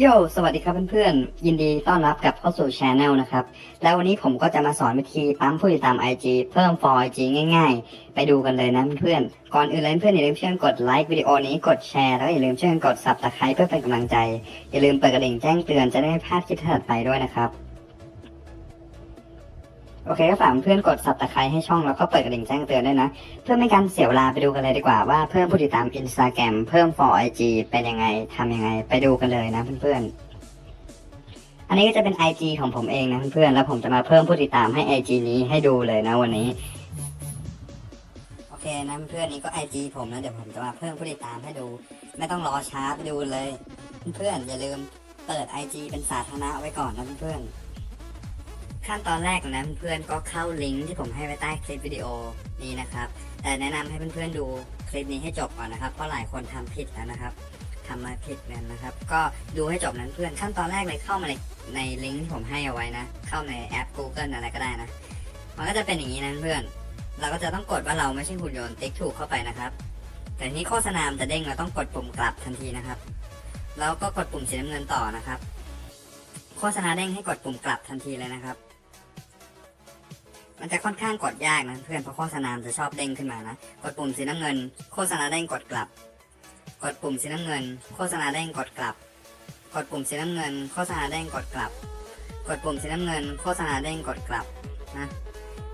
โยสวัสดีครับเพื่อนๆ ยินดีต้อนรับกลับเข้าสู่ช anel นะครับ แล้ววันนี้ผมก็จะมาสอนวิธีปั๊มผู้ติดตาม IG เพิ่ม for IG ง่ายๆ ไปดูกันเลยนะเพื่อนๆ ก่อนอื่นเลยเพื่อนอย่าลืมช่วยกดไลค์วิดีโอนี้กดแชร์แล้วอย่าลืมช่วยกด subscribe เพื่อเป็นกำลังใจ อย่าลืมเปิดกระดิ่งแจ้งเตือนจะได้ไม่พลาดคลิปถัดไปด้วยนะครับ โอเคก็ฝากเพื่อนกด subscribe ให้ช่องแล้วก็เปิดกระดิ่งแจ้งเตือนด้วยนะ เพื่อไม่การเสียเวลาไปดูกันเลยดีกว่าว่าเพิ่มผู้ติดตาม Instagram เพิ่ม for IG เป็นยังไงทำยังไง ไปดูกันเลยนะเพื่อนๆ อันนี้ก็จะเป็น IG ของผมเองนะเพื่อนๆแล้วผมจะมาเพิ่มผู้ติดตามให้ IG นี้ให้ดูเลยนะวันนี้โอเคนะเพื่อนๆนี่ก็ IG ผมนะเดี๋ยวผมจะมาเพิ่มผู้ติดตามให้ดู ไม่ต้องรอช้าไปดูเลย เพื่อนๆอย่าลืมเปิด IG เป็นสาธารณะไว้ก่อนนะเพื่อนๆ ขั้นตอนแรกนะเพื่อนๆก็เข้าลิงก์ที่ผมให้ไว้ใต้คลิปวิดีโอนี้นะครับ แต่แนะนำให้เพื่อนๆดูคลิปนี้ให้จบก่อนนะครับ เพราะหลายคนทำผิดแล้วนะครับทำมาผิดกันนะครับ ก็ดูให้จบนั้นเพื่อนขั้นตอนแรกเลยเข้ามาในในลิงก์ที่ผมให้เอาไว้นะ เข้าในแอป Google อะไรก็ได้นะ มันก็จะเป็นอย่างนี้นะเพื่อน เราก็จะต้องกดว่าเราไม่ใช่หุ่นยนต์ติ๊กถูกเข้าไปนะครับ แต่ทีนี้โฆษณามจะเด้งเราต้องกดปุ่มกลับทันทีนะครับ แล้วก็กดปุ่มสีน้ำเงินต่อนะครับ โฆษณาเด้งให้กดปุ่มกลับทันทีเลยนะครับ มันจะค่อนข้างกดยากนะเพื่อนเพราะโฆษณามจะชอบเด้งขึ้นมานะ กดปุ่มสีน้ำเงิน โฆษณาเด้งกดกลับ กดปุ่มสีน้ำเงิน โฆษณาเด้งกดกลับ กดปุ่มสีน้ำเงิน โฆษณาเด้งกดกลับ กดปุ่มสีน้ำเงิน โฆษณาเด้งกดกลับนะ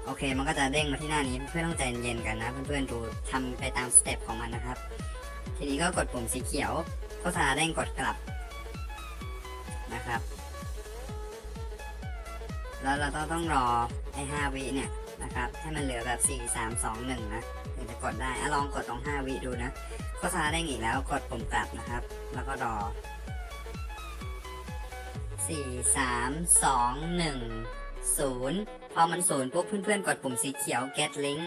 โอเค มันก็จะเด้งมาที่หน้านี้เพื่อนต้องใจเย็นๆกันนะ เพื่อนๆดูทำไปตามสเต็ปของมันนะครับ ทีนี้ก็กดปุ่มสีเขียว โฆษณาเด้งกดกลับนะครับ แล้วเราต้องต้องรอไอ้5วิเนี่ยนะครับให้มันเหลือแบบ4 3 2 1นะถึงจะกดได้อะลองกดตรง 5 วิดูนะโฆษณาเด้งอีกแล้วกดปุ่มกลับนะครับ แล้วก็รอ 4 3 2 1 0 พอมันศูนย์ปุ๊บเพื่อนๆ กดปุ่มสีเขียว get link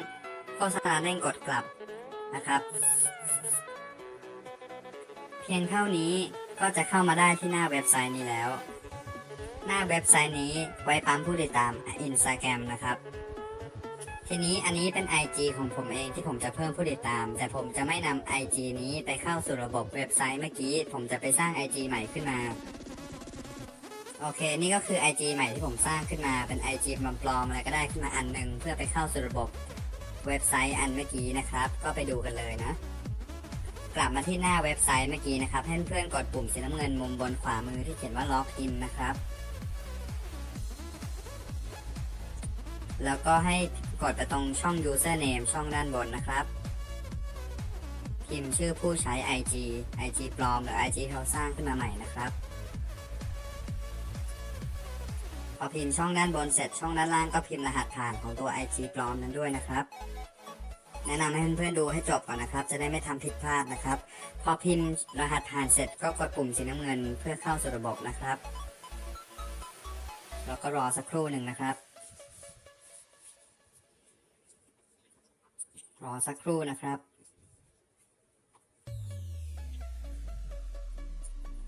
โฆษณาเด้งกดกลับนะครับ เพียงเท่านี้ก็จะเข้ามาได้ที่หน้าเว็บไซต์นี้แล้ว น้าเว็บไซต์นี้ไว้ปั๊มผู้ติดตาม Instagram นะครับ ทีนี้อันนี้เป็น IG ของผมเองที่ผมจะเพิ่มผู้ติดตาม แต่ผมจะไม่นำ IG นี้ไปเข้าสู่ระบบเว็บไซต์เมื่อกี้ ผมจะไปสร้าง IG ใหม่ขึ้นมาโอเค นี่ก็คือ IG ใหม่ที่ผมสร้างขึ้นมาเป็น IG ปลอมๆอะไรก็ได้ขึ้นมาอันหนึ่งเพื่อไปเข้าสู่ระบบเว็บไซต์อันเมื่อกี้นะครับ ก็ไปดูกันเลยนะ กลับมาที่หน้าเว็บไซต์เมื่อกี้นะครับให้เพื่อนๆกดปุ่มสีน้ำเงินมุมบนขวามือที่เขียนว่าล็อกอินนะครับ แล้วก็ให้กดไปตรงช่อง username ช่องด้านบนนะครับ พิมพ์ชื่อผู้ใช้ IG IG ปลอมหรือ IG ที่เราสร้างขึ้นมาใหม่นะครับพอพิมพ์ช่องด้านบนเสร็จช่องด้านล่างก็พิมพ์รหัสผ่านของตัว IG ปลอมนั้นด้วยนะครับแนะนำให้เพื่อนๆดูให้จบก่อนนะครับ จะได้ไม่ทำผิดพลาดนะครับ พอพิมพ์รหัสผ่านเสร็จก็กดปุ่มสีน้ำเงินเพื่อเข้าสู่ระบบนะครับ แล้วก็รอสักครู่หนึ่งนะครับ รอสักครู่นะครับ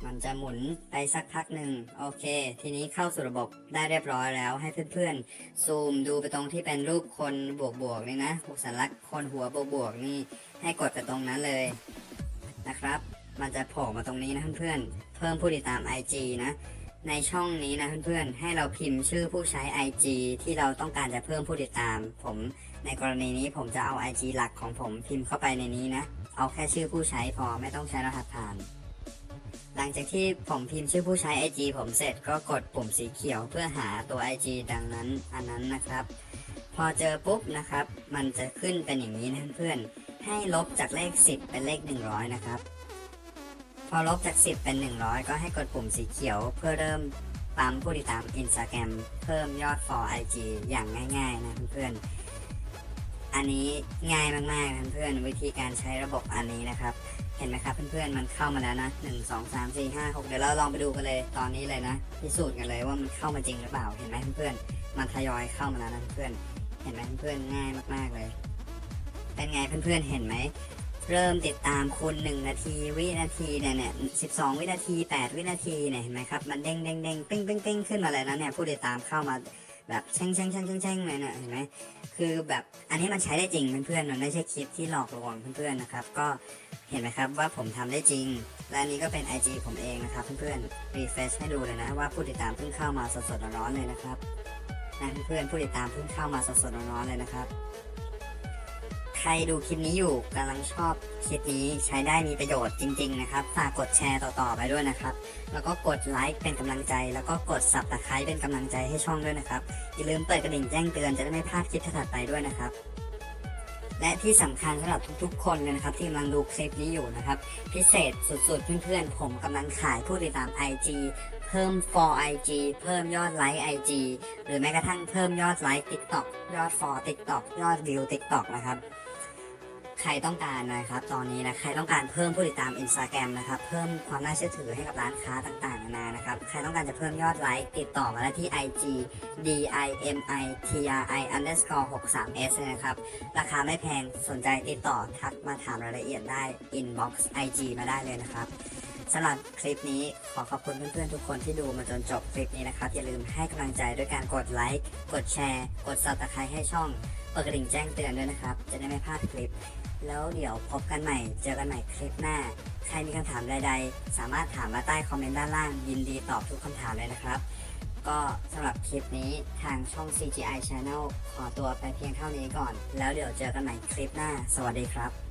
มันจะหมุนไปสักพักหนึ่งโอเค ทีนี้เข้าสู่ระบบได้เรียบร้อยแล้ว ให้เพื่อนๆ ซูมดูไปตรงที่เป็นรูปคนบวกๆนี่นะสัญลักษณ์คนหัวบวกๆนี่ให้กดไปตรงนั้นเลยนะครับ มันจะโผล่มาตรงนี้นะเพื่อนๆเพิ่มผู้ติดตาม IG นะ ในช่องนี้นะเพื่อนๆ ให้เราพิมพ์ชื่อผู้ใช้ IG ที่เราต้องการจะเพิ่มผู้ติดตาม ผมในกรณีนี้ผมจะเอา IG หลักของผมพิมพ์เข้าไปในนี้นะ เอาแค่ชื่อผู้ใช้พอไม่ต้องใช้รหัสผ่าน หลังจากที่ผมพิมพ์ชื่อผู้ใช้ IG ผมเสร็จก็กดปุ่มสีเขียวเพื่อหาตัว IG ดังนั้นอันนั้นนะครับ พอเจอปุ๊บนะครับ มันจะขึ้นเป็นอย่างนี้นะเพื่อนๆให้ลบจากเลข 10 เป็นเลข 100 นะครับ อลบจาก 10 เป็น 100 ก็ให้กดปุ่มสีเขียว เพื่อเริ่มปั๊มผู้ติดตาม Instagram เพิ่มยอด for IG อย่างง่ายๆ นะเพื่อนๆ อันนี้ง่ายมากๆเพื่อนๆ วิธีการใช้ระบบอันนี้นะครับ เห็นไหมครับเพื่อนๆ มันเข้ามาแล้วนะ 1 2 3 4 5 6 เดี๋ยวเราลองไปดูกันเลยตอนนี้เลยนะ พิสูจน์กันเลยว่ามันเข้ามาจริงหรือเปล่า เห็นไหมเพื่อนๆ มันทยอยเข้ามาแล้วนะเพื่อน เห็นไหมเพื่อนๆ ง่ายมากๆเลย เป็นไงเพื่อนๆ เห็นไหม เริ่มติดตามคุณหนึ่งนาทีวินาทีเนี่ยเนี่ยสิบสองวินาทีแปดวินาทีเนี่ยเห็นไหมครับ มันเด้งเด้งเด้งปิ้งปิ้งปิ้งขึ้นมาเลยนะเนี่ยผู้ติดตามเข้ามาแบบแช่งแช่งแช่งแช่งแช่งเลยเนี่ยเห็นไหมคือแบบอันนี้มันใช้ได้จริงเพื่อนๆมันไม่ใช่คลิปที่หลอกลวงเพื่อนๆนะครับ ก็เห็นไหมครับว่าผมทำได้จริง และอันนี้ก็เป็น IG ผมเองนะครับเพื่อนๆรีเฟซให้ดูเลยนะว่าผู้ติดตามเพิ่งเข้ามาสดๆร้อนๆเลยนะครับนะเพื่อนๆผู้ติดตามเพิ่งเข้ามาสดๆร้อนๆเลยนะครับ ใครดูคลิปนี้อยู่กำลังชอบคลิปนี้ใช้ได้มีประโยชน์จริง ๆ นะครับ ฝากกดแชร์ต่อๆไปด้วยนะครับ แล้วก็กดไลค์เป็นกำลังใจ แล้วก็กดสับตะไคร้เป็นกำลังใจให้ช่องด้วยนะครับ อย่าลืมเปิดกระดิ่งแจ้งเตือนจะได้ไม่พลาดคลิปถัดไปด้วยนะครับ และที่สำคัญสำหรับทุกๆ คนเลยนะครับ ที่กำลังดูคลิปนี้อยู่นะครับ พิเศษสุดๆเพื่อนๆผมกำลังขายผู้ติดตาม IG เพิ่ม for IG เพิ่มยอดไลค์ IG หรือแม้กระทั่งเพิ่มยอดไลค์ TikTok ยอด for TikTok ยอดวิว TikTok นะครับ ใครต้องการนะครับ ตอนนี้นะ ใครต้องการเพิ่มผู้ติดตาม Instagram นะครับ เพิ่มความน่าเชื่อถือให้กับร้านค้าต่างๆนานานะครับ ใครต้องการจะเพิ่มยอดไลค์ติดต่อมาได้ที่ IG d i m i t r i underscore 63 s เลยนะครับ ราคาไม่แพง สนใจติดต่อทักมาถามรายละเอียดได้ inbox IG มาได้เลยนะครับสำหรับคลิปนี้ขอขอบคุณเพื่อนๆทุกคนที่ดูมาจนจบคลิปนี้นะครับ อย่าลืมให้กำลังใจด้วยการกดไลค์ กดแชร์ กด subscribe ให้ช่องเปิดกระดิ่งแจ้งเตือนด้วยนะครับ จะได้ไม่พลาดคลิป แล้วเดี๋ยวพบกันใหม่ เจอกันใหม่คลิปหน้า ใครมีคำถามใด ๆ สามารถถามมาใต้คอมเมนต์ด้านล่าง ยินดีตอบทุกคำถามเลยนะครับ ก็สำหรับคลิปนี้ทางช่อง CGI Channel ขอตัวไปเพียงเท่านี้ก่อน แล้วเดี๋ยวเจอกันใหม่คลิปหน้า สวัสดีครับ